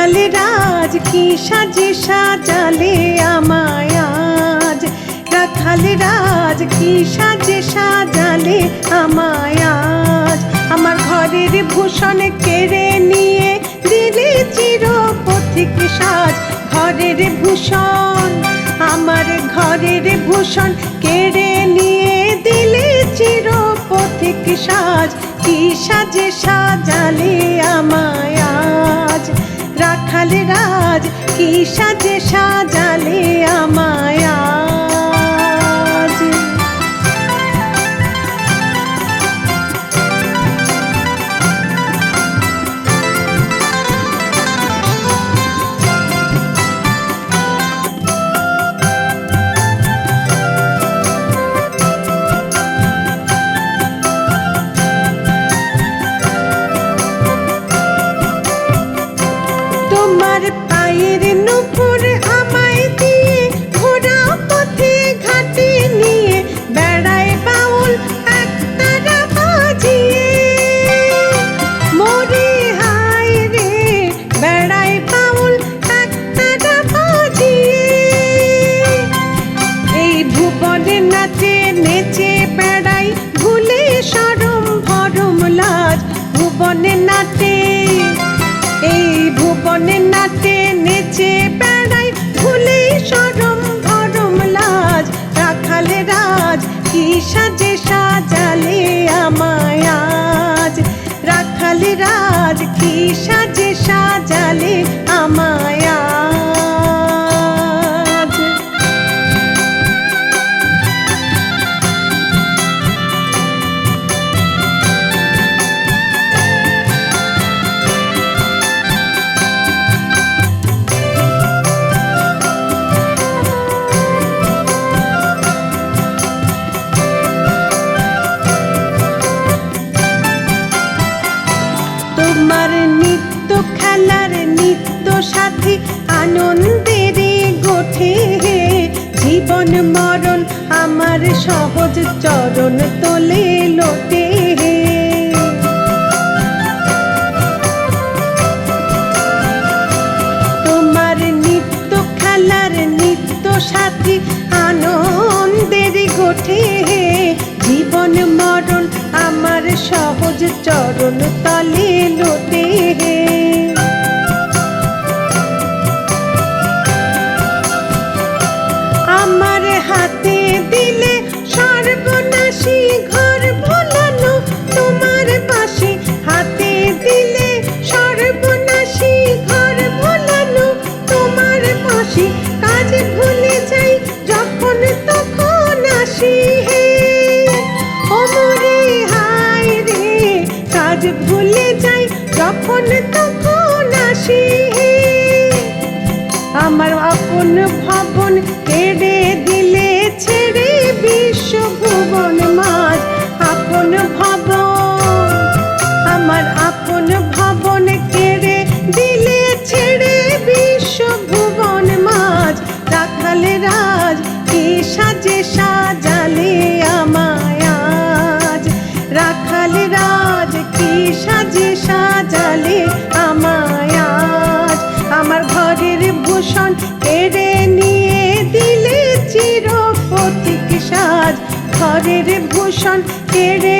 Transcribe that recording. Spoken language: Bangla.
রাখালে রাজ, কি সাজে সাজালে আমায় আজ? রাজ, কি সাজে সাজালে আমায় আজ? আমার ঘরের ভূষণ কেড়ে নিয়ে দিলে চির পথিক সাজ। ঘরের ভূষণ, আমার ঘরের ভূষণ কেড়ে নিয়ে দিলে চির পথিক সাজ। কি সাজে সাজালে আমায় রাখাল রাজ কি সাজে সাজালে আমায় నిన్ను সাজালে আমায় আজ। রাখালে রাজ কি সাজে সাজালে আমায় আজ। খেলার নিত্য সাথী আনন্দের গোঠে জীবন মরণ আমার সহজ চরণ তোলে লোটে তোমার নিত্য খেলার নিত্য সাথী আনন্দের গোঠে জীবন মরণ আমার সহজ চরণ তলে লোটে আমার তোমার হাতে দিলে তোমার ভুলে যাই যখন তখন আসি হে। রে, কাজ ভুলে যাই তখন আসি হে। আমার আপন ভবন কেড়ে দিলে ভূষণ কেড়ে নিয়ে দিলে চির প্রতীক সাজ। ঘরের ভূষণ কেড়ে নিয়ে